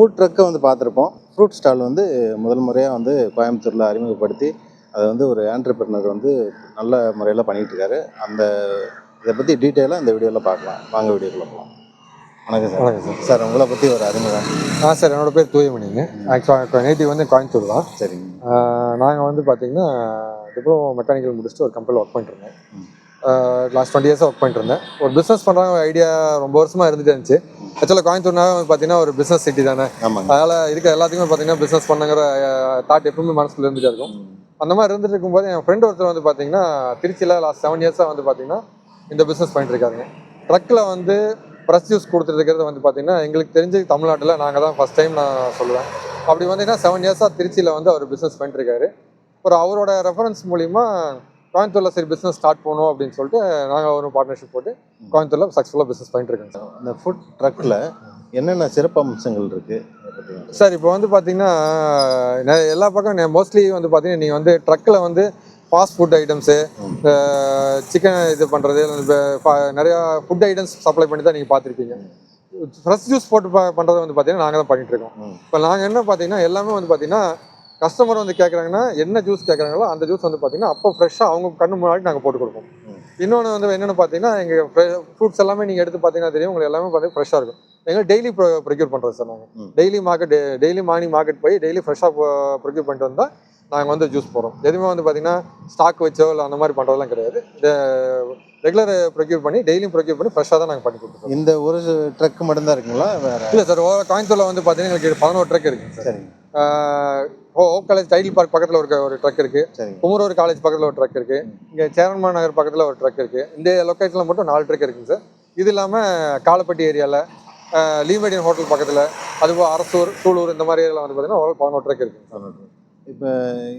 Food ட்ரக்கை வந்து பார்த்துருப்போம். Fruit stall வந்து முதல் முறையாக வந்து கோயம்புத்தூரில் அறிமுகப்படுத்தி அதை வந்து ஒரு ஆண்டர்பிரினர் வந்து நல்ல முறையில் பண்ணிகிட்டு இருக்காரு. அந்த இதை பற்றி டீட்டெயிலாக இந்த வீடியோவில் பார்க்கலாம். வாங்க வீடியோக்குள்ள போகலாம் வணக்கம் சார். வணக்கம் சார். சார் உங்களை பற்றி ஒரு அறிமுகம். ஆ சார் என்னோட பேர் தூயமணிங்க. ஆக்சுவலாக நேட்டிவ் வந்து கோயம்புத்தூர் தான். சரிங்க. நாங்கள் வந்து பார்த்தீங்கன்னா டிப்ளமோ மெக்கானிக்கல் முடிச்சுட்டு ஒரு கம்பெனியில் ஒர்க் பண்ணிட்டு இருந்தேன். ம். லாஸ்ட் டுவெண்ட்டி இயர்ஸாக ஒர்க் பண்ணிட்டு இருந்தேன். ஒரு பிஸ்னஸ் பண்ணுறாங்க ஐடியா ரொம்ப வருஷமாக இருந்துட்டு இருந்துச்சு. ஆக்சுவலாக கோயம்புத்தூர்னாவே வந்து பார்த்தீங்கன்னா ஒரு பிஸ்னஸ் சிட்டி தானே. அதனால் இருக்க எல்லாத்துக்குமே பார்த்தீங்கன்னா பிஸ்னஸ் பண்ணுங்கிற தாட் எப்பவுமே மனசுக்குள்ள இருந்துகிட்டே இருக்கும். அந்த மாதிரி இருந்துட்டு இருக்கும்போது என் ஃப்ரெண்ட் ஒருத்தர் வந்து பார்த்தீங்கன்னா திருச்சியில் லாஸ்ட் செவன் இயர்ஸாக வந்து பார்த்தீங்கன்னா இந்த பிஸ்னஸ் பண்ணிட்டு இருக்காருங்க. ட்ரக்கில் வந்து ப்ரெஸ் ஜூஸ் கொடுத்துருக்கிறது வந்து பார்த்தீங்கன்னா எங்களுக்கு தெரிஞ்சு தமிழ்நாட்டில். நாங்கள் தான் ஃபஸ்ட் டைம் நான் சொல்லுவேன். அப்படி வந்தீங்கன்னா செவன் இயர்ஸாக திருச்சியில் வந்து அவர் பிஸ்னஸ் பண்ணிட்டு இருக்காரு. ஒரு அவரோட ரெஃபரன்ஸ் மூலிமா கோயம்புத்தூரில் சரி பிஸ்னஸ் ஸ்டார்ட் பண்ணணும் அப்படின்னு சொல்லிட்டு நாங்கள் ஒரு பார்ட்னர்ஷிப் போட்டு கோயம்புத்தூரில் சக்ஸஸ்ஃபுல்லாக பிஸ்னஸ் பண்ணிட்டு இருக்கோம். சார் இந்த ஃபுட் ட்ரக்கில் என்னென்ன சிறப்பு அம்சங்கள் இருக்குது சார் இப்போ வந்து பார்த்தீங்கன்னா எல்லா பக்கம் மோஸ்ட்லி வந்து பார்த்தீங்கன்னா நீங்கள் வந்து ட்ரக்கில் வந்து ஃபாஸ்ட் ஃபுட் ஐட்டம்ஸு சிக்கன் இது பண்ணுறது நிறையா ஃபுட் ஐட்டம்ஸ் சப்ளை பண்ணி தான் நீங்கள் பார்த்துருப்பீங்க. ஃப்ரெஷ் ஜூஸ் போட்டு ப- பண்ணுறது வந்து பார்த்தீங்கன்னா நாங்கள் தான் பண்ணிட்டு இருக்கோம். ம். இப்போ நாங்கள் என்ன பார்த்தீங்கன்னா எல்லாமே வந்து பார்த்தீங்கன்னா கஸ்டமர் வந்து கேட்குறாங்கன்னா என்ன ஜூஸ் கேட்குறாங்களோ அந்த ஜூஸ் வந்து பார்த்தீங்கன்னா அப்போ ஃப்ரெஷ்ஷாக அவங்க கண்ணு முன்னாடி நாங்கள் போட்டு கொடுப்போம். இன்னொன்று வந்து என்னென்னு பார்த்தீங்கன்னா எங்கள் ஃப்ரூட்ஸ் எல்லாமே நீங்கள் எடுத்து பார்த்தீங்கன்னா தெரியும். உங்களுக்கு எல்லாமே பார்த்தீங்கன்னா ஃப்ரெஷ்ஷாக இருக்கும். எங்களுக்கு டெய்லி ப்ரொக்யூர் பண்ணுறோம் சார் நாங்கள். Daily market daily morning market போய் டெய்லி ஃப்ரெஷ்ஷாக ப்ரொக்யூர் பண்ணிட்டு வந்தால் நாங்கள் வந்து ஜூஸ் போடுறோம். எதுவுமே வந்து பார்த்தீங்கன்னா ஸ்டாக் வச்சோ இல்லை அந்த மாதிரி பண்ணுறதெல்லாம் கிடையாது. ரெகுலர் ப்ரொக்யூர் பண்ணி டெய்லியும் ப்ரொக்யூர் பண்ணி ஃப்ரெஷ்ஷாக தான் நாங்கள் பண்ணி கொடுத்துருக்கோம் இந்த ஒரு ட்ரக் மட்டும்தான் இருக்குங்களா? வேற? இல்லை சார் கோயம்புத்தூரில் வந்து பார்த்தீங்கன்னா எங்களுக்கு பதினோரு ட்ரக் இருக்குங்க சார் ஓ காலேஜ் டைல் பார்க் பக்கத்தில் ஒரு ஒரு ட்ரக் இருக்குது குமரூர் காலேஜ் பக்கத்தில் ஒரு ட்ரக் இருக்குது இங்கே சேரன்மா நகர் பக்கத்தில் ஒரு ட்ரக் இருக்குது இந்த லொக்கேஷனில் மட்டும் நாலு ட்ரக் இருக்குங்க சார். இது இல்லாமல் காலப்பட்டி ஏரியாவில் லீமேடியன் ஹோட்டல் பக்கத்தில் அதுபோல் அரசூர் சூலூர் இந்த மாதிரி ஏரியாவில் வந்து பார்த்தீங்கன்னா ஒரு பதினோரு ட்ரக் இருக்குங்க சார். இப்போ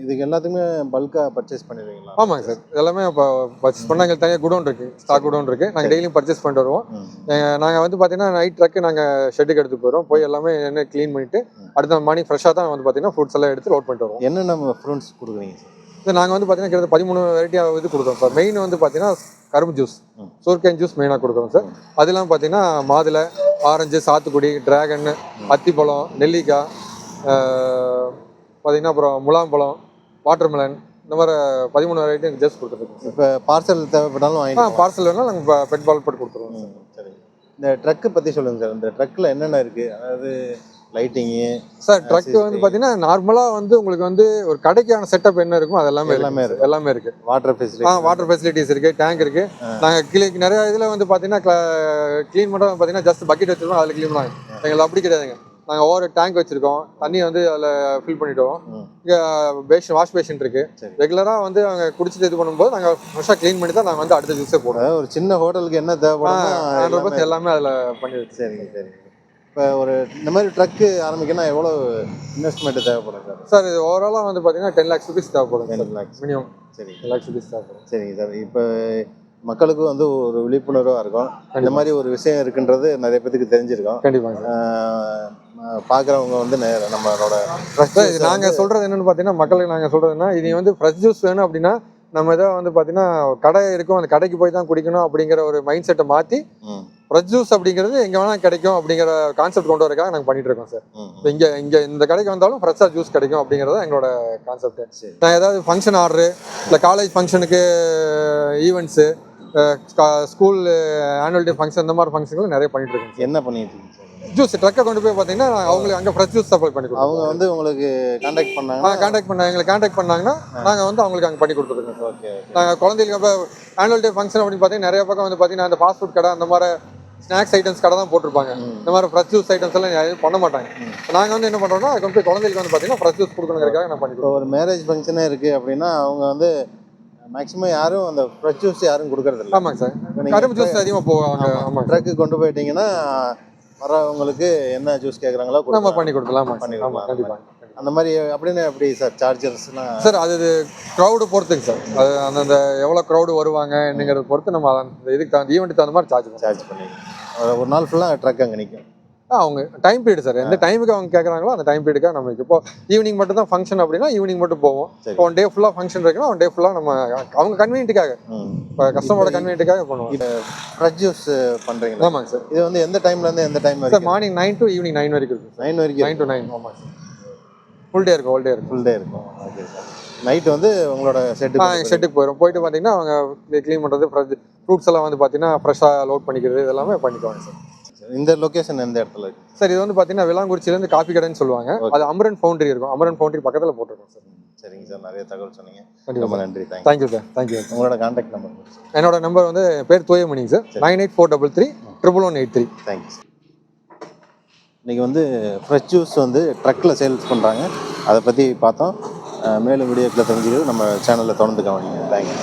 இதுக்கு எல்லாத்துக்குமே பல்காக பர்ச்சேஸ் பண்ணிடுவீங்களா? ஆமாங்க சார். எல்லாமே இப்போ பர்ச்சேஸ் பண்ணால் எங்களுக்கு தனியாக குடோன் இருக்குது ஸ்டாக் குடோன் இருக்குது நாங்கள் டெய்லியும் பர்ச்சேஸ் பண்ணிட்டு வருவோம். நாங்கள் வந்து பார்த்தீங்கன்னா நைட் ட்ரக்கு நாங்கள் ஷெட்டுக்கு எடுத்து போயிடுவோம். போய் எல்லாமே என்ன க்ளீன் பண்ணிவிட்டு அடுத்த மார்னிங் ஃப்ரெஷ்ஷாக தான் வந்து பார்த்தீங்கன்னா ஃப்ரூட்ஸ் எல்லாம் எடுத்து லோட் பண்ணிட்டு வருவோம். என்னென்ன ஃப்ரூட்ஸ் கொடுக்குறீங்க சார்? இது நாங்கள் வந்து பார்த்தீங்கன்னா கிட்டத்தட்ட பதிமூணு வெரைட்டியாக இது கொடுக்குறோம். சார் மெயின் வந்து பார்த்தீங்கன்னா கரும்பு ஜூஸ். சூர்கேன் ஜூஸ் மெயினாக கொடுக்குறோம் சார். அது இல்லாமல் பார்த்தீங்கன்னா மாதுளை ஆரஞ்சு சாத்துக்குடி டிராகன் அத்திப்பழம் நெல்லிக்காய் பார்த்தீங்கன்னா அப்புறம் முலாம்பழம் வாட்டர்மெலன் இந்த மாதிரி பதிமூணு வெரைட்டி ஜூஸ் கொடுத்துருக்கோம் இப்போ பார்சல் தேவைப்பட்டாலும் ஆ வாங்கிக்கலாம் பார்சல் வேணால் நாங்கள் பெட் பால் போட்டு கொடுத்துருவோம் சார். இந்த ட்ரக்கு பற்றி சொல்லுங்கள் சார் இந்த ட்ரக்கில் என்னென்ன இருக்குது அதாவது லைட்டிங்கு சார் ட்ரக் வந்து பார்த்தீங்கன்னா நார்மலாக வந்து உங்களுக்கு வந்து ஒரு கடைக்கான செட்டப் என்ன இருக்கும் அது எல்லாமே எல்லாமே இருக்கு. எல்லாமே இருக்கு. வாட்டர் ஆ ஃபெசிலிட்டி வாட்டர் ஃபெசிலிட்டிஸ் இருக்கு டேங்க் இருக்கு. நாங்கள் கிளீ நிறைய இதில் வந்து பார்த்தீங்கன்னா க்ளீன் பண்ணுறது பார்த்தீங்கன்னா ஜஸ்ட் பக்கெட் வச்சிருக்கோம் அதில் க்ளீன் பண்ணாங்க எங்களுக்கு அப்படி கிடையாதுங்க. நாங்கள் ஓவர் டேங்க் வச்சிருக்கோம். தண்ணியை வந்து அதில் ஃபில் பண்ணிட்டு வரோம் ம். இங்கே பேஷன் வாஷ் பேஷன் இருக்கு. சரி. ரெகுலராக வந்து அவங்க குடிச்சிட்டு இது பண்ணும்போது நாங்கள் ஃப்ரெஷ்ஷாக க்ளீன் பண்ணி தான் நாங்கள் வந்து அடுத்த ஜூஸே போடுவோம். ஒரு சின்ன ஹோட்டலுக்கு என்ன தேவைப்படும் எல்லாமே அதில் பண்ணிடுச்சு சரிங்க சரிங்க. இப்போ ஒரு இந்த மாதிரி ட்ரக்கு ஆரம்பிக்கணும்னா எவ்வளோ இன்வெஸ்ட்மெண்ட் தேவைப்படும் சார்? சார் இது ஓவராலாக வந்து பார்த்தீங்கன்னா டென் லேக்ஸ் ருபீஸ் தேவைப்படும் டென் லேக்ஸ் மினிமம் சரி டென் லேக்ஸ் ருபீஸ் தேவைப்படும். சரிங்க சார். இப்போ மக்களுக்கும் வந்து ஒரு விழிப்புணர்வாக இருக்கும். இந்த மாதிரி ஒரு விஷயம் இருக்குன்றது நிறைய பேத்துக்கு தெரிஞ்சிருக்கும். கண்டிப்பாங்க. பார்க்குறவங்க வந்து நம்மளோட நாங்கள் சொல்கிறது என்னென்னு பார்த்தீங்கன்னா மக்களுக்கு நாங்கள் சொல்கிறதுனா இது வந்து ஃப்ரெஷ் ஜூஸ் வேணும் அப்படின்னா நம்ம ஏதோ வந்து பார்த்தீங்கன்னா கடை இருக்கும் அந்த கடைக்கு போய் தான் குடிக்கணும் அப்படிங்கிற ஒரு மைண்ட் செட்டை மாற்றி ஃப்ரெஷ் ஜூஸ் அப்படிங்கிறது எங்கே வேணால் கிடைக்கும் அப்படிங்கிற கான்செப்ட் கொண்டு வரக்காக நாங்கள் பண்ணிட்டு இருக்கோம் சார். இங்கே இங்கே இந்த கடைக்கு வந்தாலும் ஃப்ரெஷ்ஷாக ஜூஸ் கிடைக்கும் அப்படிங்கிறது தான் எங்களோட கான்செப்ட் நான் ஏதாவது ஃபங்க்ஷன் ஆர்டரு இல்லை காலேஜ் ஃபங்க்ஷனுக்கு events school annual day function இந்த மாதிரி ஃபங்க்ஷன்கள் நிறைய பண்ணிட்டு இருக்கோம் என்ன பண்ணிட்டு இருக்கீங்க ஜூஸ் ட்ரக்கை கொண்டு போய் பார்த்தீங்கன்னா அவங்களுக்கு அங்கே ஃப்ரெஷ் ஜூஸ் சப்ளை பண்ணி கொடுப்போம் அவங்க வந்து உங்களுக்கு காண்டாக்ட் பண்ணாங்க கான்டாக்ட் பண்ண எங்களை கான்டாக்ட் பண்ணாங்கன்னா நாங்கள் வந்து அவங்களுக்கு அங்கே பண்ணி கொடுத்துருக்கோம் ஓகே நாங்கள் குழந்தைகளுக்கு இப்போ ஆனுவல் டே ஃபங்க்ஷன் அப்படின்னு பார்த்தீங்கன்னா நிறைய பக்கம் வந்து பார்த்தீங்கன்னா அந்த ஃபாஸ்ட் ஃபுட் கடை அந்த மாதிரி ஸ்நாக்ஸ் ஐட்டம்ஸ் கடை தான் போட்டிருப்பாங்க. இந்த மாதிரி ஃப்ரெஷ் ஜூஸ் ஐட்டம்ஸ் எல்லாம் யாரும் பண்ண மாட்டாங்க. நாங்கள் வந்து என்ன பண்ணுறோம்னா கொண்டு போய் குழந்தைகளுக்கு வந்து பார்த்தீங்கன்னா ஃப்ரெஷ் ஜூஸ் கொடுக்கணுங்கிறதுக்காக நான் பண்ணி ஒரு மேரேஜ் ஃபங்க்ஷனே இருக்குது அப்படின்னா அவங்க வந்து மேக்ஸிமம் யாரும் அந்த ஃப்ரெஷ் ஜூஸ் யாரும் கொடுக்கறது இல்லை ஆமாங்க சார். கரும்பு ஜூஸ் அதிகமாக போவாங்க ஆமாங்க ட்ரக்கு கொண்டு போயிட்டீங்கன்னா வரவங்களுக்கு என்ன ஜூஸ் கேட்குறாங்களோ நம்ம பண்ணி கொடுக்கலாம். ஆமாம் பண்ணி ஆமாம் கொடுக்கலாம். கண்டிப்பாக அந்த மாதிரி அப்படின்னு எப்படி சார் சார்ஜர்ஸ்லாம் சார் அது க்ரௌடு பொறுத்துங்க சார். அது அந்தந்த எவ்வளோ க்ரௌடு வருவாங்க என்னங்கிறத பொறுத்து நம்ம அந்த இதுக்கு தகுந்த ஈவெண்ட்டுக்கு தகுந்த மாதிரி சார்ஜ் சார்ஜ் பண்ணி ஒரு நாள் ஃபுல்லாக ட்ரக் அங்கே நிற்கும் அவங்க டைம் பீரியட் சார் எந்த டைமுக்கு அவங்க கேட்குறாங்களோ அந்த டைம் பீரியடுக்காக நமக்கு இப்போ ஈவினிங் மட்டும் தான் ஃபங்க்ஷன் அப்படின்னா ஈவினிங் மட்டும் போவோம். ஒன் டே ஃபுல்லாக ஃபங்க்ஷன் இருக்குன்னா ஒன் டே ஃபுல்லாக நம்ம அவங்க கன்வீனியன்ட்டுக்காக இப்போ கஸ்டமரோட கன்வீனியன்ட்டுக்காக பண்ணுவோம். ஃப்ரெஷ் ஜூஸ் பண்ணுறீங்களா ஆமாங்க சார் இது வந்து எந்த டைம்லேருந்து எந்த time sir morning nine to evening nine வரைக்கும் இருக்கும் நைன் வரைக்கும் நைன் டு நைன் ஆமாங்க சார் ஃபுல் டே இருக்கும் ஹோல் டே இருக்கும். ஃபுல் டே இருக்கும். ஓகே சார் நைட்டு வந்து உங்களோட செட்டு ஷெட்டுக்கு போயிடும் போயிட்டு பார்த்தீங்கன்னா அவங்க க்ளீன் பண்ணுறது ஃப்ரெஷ் ஃப்ரூட்ஸ் எல்லாம் வந்து பார்த்தீங்கன்னா ஃப்ரெஷ்ஷாக லோட் பண்ணிக்கிறது இது எல்லாமே பண்ணிக்குவாங்க சார் இந்த லொகேஷன் எந்த இடத்துல இருக்கு? சார் இது வந்து பார்த்தீங்கன்னா விலாங்குறிச்சியிலேருந்து காப்பி கடைன்னு சொல்லுவாங்க. அது அமரன் ஃபவுண்டரி இருக்கும். அமரன் ஃபவுண்டரி பக்கத்தில் போட்டிருக்கோம் சார் சரிங்க சார் நிறைய தகவல் சொன்னீங்க. ரொம்ப நன்றி. Thank you sir thank you உங்களோட கான்டாக்ட் நம்பர் என்னோட நம்பர் வந்து பேர் தூயமணிங்க sir. Nine eight four double three triple one eight three thanks இன்றைக்கி வந்து ஃப்ரெஷ் ஜூஸ் வந்து ட்ரக்கில் சேல்ஸ் பண்ணுறாங்க அதை பற்றி பார்த்தோம். மேலும் வீடியோக்களை தெரிஞ்சுக்கிறது நம்ம சேனலில் தொடர்ந்து கவனிங்க. தேங்க்யூ